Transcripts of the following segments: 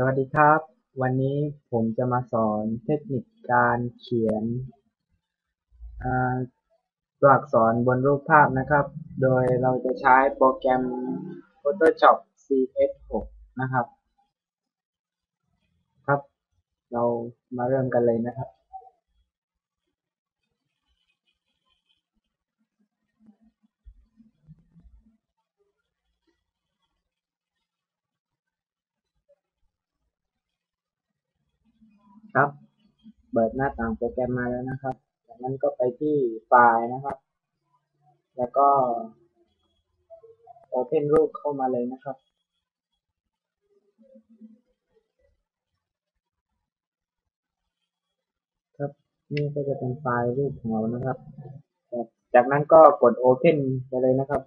สวัสดีครับ วันนี้ผมจะมาสอนเทคนิคการเขียนตัวอักษรบนรูปภาพนะครับ โดยเราจะใช้โปรแกรม Photoshop CS6 นะครับ ครับ เรามาเริ่มกันเลยนะครับ ครับ เปิดหน้าต่างโปรแกรมมาแล้วนะครับ จากนั้นก็ไปที่ไฟล์นะครับ แล้วก็ Open รูปเข้ามาเลยนะครับ ครับนี่ก็จะเป็นไฟล์รูปของเรานะครับ จากนั้นก็กด Open ไปเลยนะครับ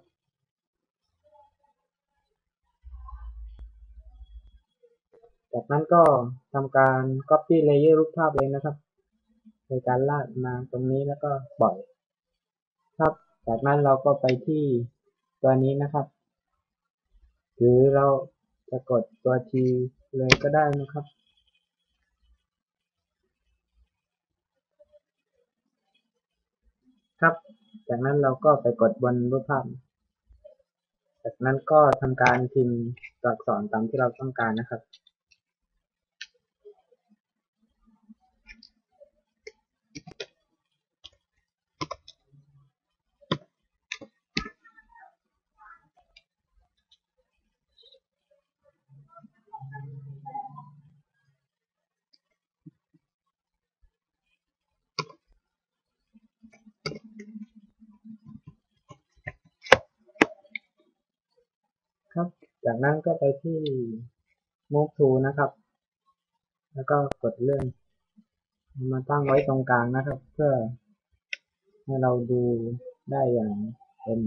จากนั้นก็ทำการ copy layer รูปภาพเลยนะครับโดยการลากมาตรงนี้แล้วก็ปล่อย ครับ จากนั้นเราก็ไปที่ตัวนี้นะครับ หรือเราจะกดตัว T เลยก็ได้นะครับครับ จากนั้นเราก็ไปกดบนรูปภาพ จากนั้นก็ทำการพิมพ์ตัวอักษรตามที่เราต้องการนะครับ ครับ จากนั้นก็ไปที่ Move to นะครับ แล้วก็กดเลื่อนมาตั้งไว้ตรงกลางนะครับ เพื่อให้เราดูได้อย่างเป็น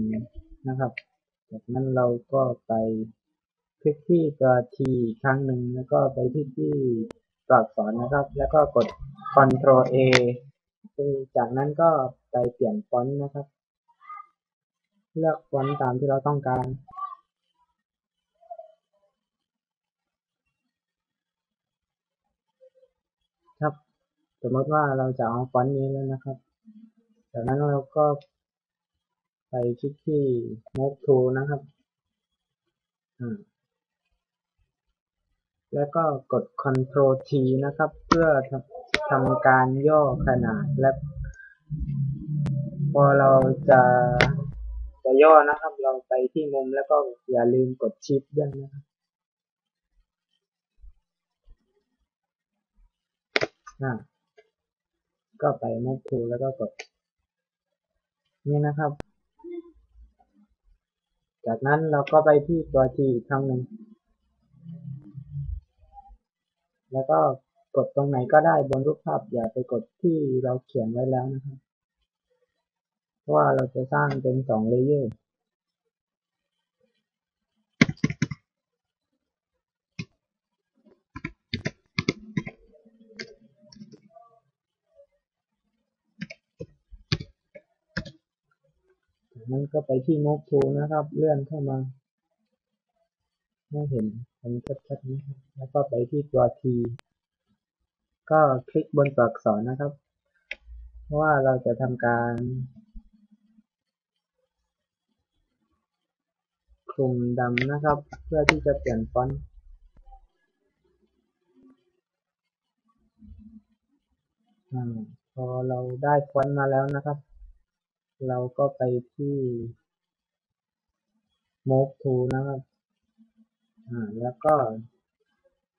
นะครับ จากนั้นเราก็ไปคลิกที่ตัว T ครั้งหนึ่งแล้วก็ไปที่ที่ตัวอักษรนะครับ แล้วก็กด Ctrl A จากนั้นก็ไปเปลี่ยนฟอนต์นะครับ เลือกฟอนต์ตามที่เราต้องการครับ ส มมติว่าเราจะเอาฟอนต์นี้แล้วนะครับจากนั้นเราก็ไปคลิกที่ Move to นะครับ แล้วก็กด Ctrl T นะครับ เพื่อทำการย่อขนาดและพอเราจะจะย่อนะครับ เราไปที่มุมแล้วก็อย่าลืมกด Shift ด้วยนะครับ ก็ไปมุกทูแล้วก็กด นี่นะครับ จากนั้นเราก็ไปที่ตัว G อีกครั้งหนึ่ง แล้วก็กดตรงไหนก็ได้บนรูปภาพ อย่าไปกดที่เราเขียนไว้แล้วนะครับ เพราะว่าเราจะสร้างเป็นสองเลเยอร์ นั้นก็ไปที่ Move to นะครับ เลื่อนเข้ามาให้เห็นเป็นชัดๆนะครับ แล้วก็ไปที่ตัว T ก็คลิกบนตัวอักษรนะครับ เพราะว่าเราจะทำการคลุมดำนะครับ เพื่อที่จะเปลี่ยนฟอนต์พอเราได้ฟอนต์มาแล้วนะครับ เราก็ไปที่ Move to นะครับ อ่า แล้วก็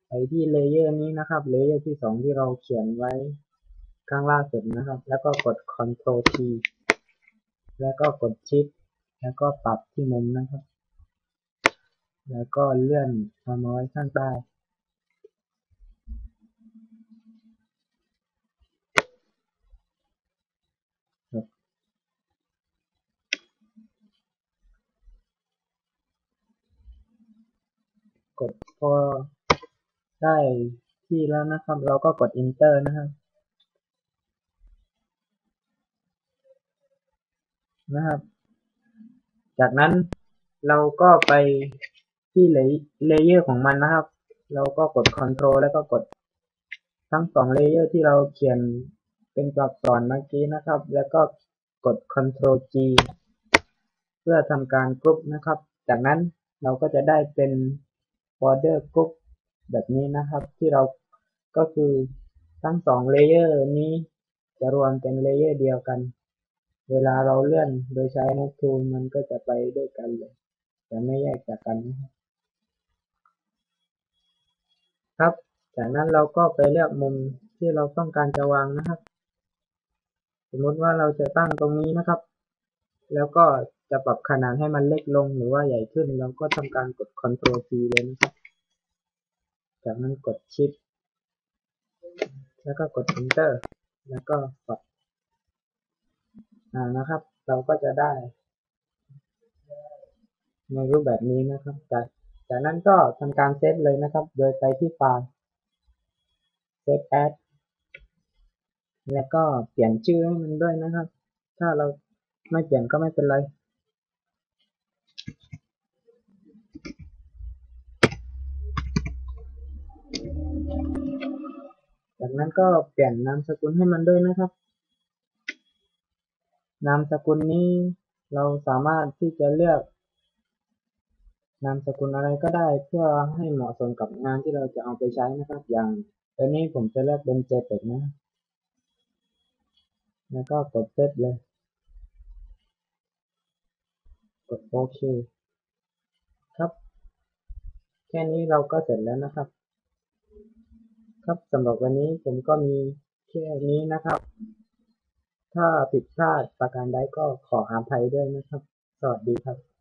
ไปที่เลเยอร์นี้นะครับ เลเยอร์ที่สองที่เราเขียนไว้ข้างล่างสุดนะครับ แล้วก็กด Ctrl T แล้วก็กด Shift แล้วก็ปรับที่มุมนะครับ แล้วก็เลื่อนมาไว้ข้างใต้ กดพอได้ที่แล้วนะครับ เราก็กด enter นะครับนะครับ จากนั้นเราก็ไปที่เลเยอร์ของมันนะครับ เราก็กด Ctrl แล้วก็กดทั้งสองเลเยอร์ที่เราเขียนเป็นตัวอักษรเมื่อกี้นะครับ แล้วก็กด Ctrl G เพื่อทำการกรุ๊ปนะครับ จากนั้นเราก็จะได้เป็น border group แบบนี้นะครับ ที่เราก็คือทั้งสองเลเยอร์นี้จะรวมเป็นเลเยอร์เดียวกัน เวลาเราเลื่อนโดยใช้ Move Tool มันก็จะไปด้วยกันเลย จะไม่แยกจากกันนะครับครับ จากนั้นเราก็ไปเลือกมุมที่เราต้องการจะวางนะครับ สมมติว่าเราจะตั้งตรงนี้นะครับ แล้วก็ จะปรับขนาดให้มันเล็กลงหรือว่าใหญ่ขึ้นเราก็ทำการกด Ctrl C เลยนะครับ จากนั้นกด Shift แล้วก็กด Enter แล้วก็ปรับอ่านะครับ เราก็จะได้ ในรูปแบบนี้นะครับ จากจากนั้นก็ทำการเซตเลยนะครับ โดยไปที่ไฟล์ Save As แล้วก็เปลี่ยนชื่อให้มันด้วยนะครับ ถ้าเราไม่เปลี่ยนก็ไม่เป็นไร จากนั้นก็เปลี่ยนนามสกุลให้มันด้วยนะครับ นามสกุลนี้เราสามารถที่จะเลือกนามสกุลอะไรก็ได้เพื่อให้เหมาะสมกับงานที่เราจะเอาไปใช้นะครับ อย่างตัวนี้ผมจะเลือกเป็น JPEG นะ แล้วก็กดเซตเลย กดโอเค ครับ แค่นี้เราก็เสร็จแล้วนะครับ ครับสำหรับวันนี้ผมก็มีแค่นี้นะครับ ถ้าผิดพลาดประการใดก็ขออภัยด้วยนะครับ สวัสดีครับ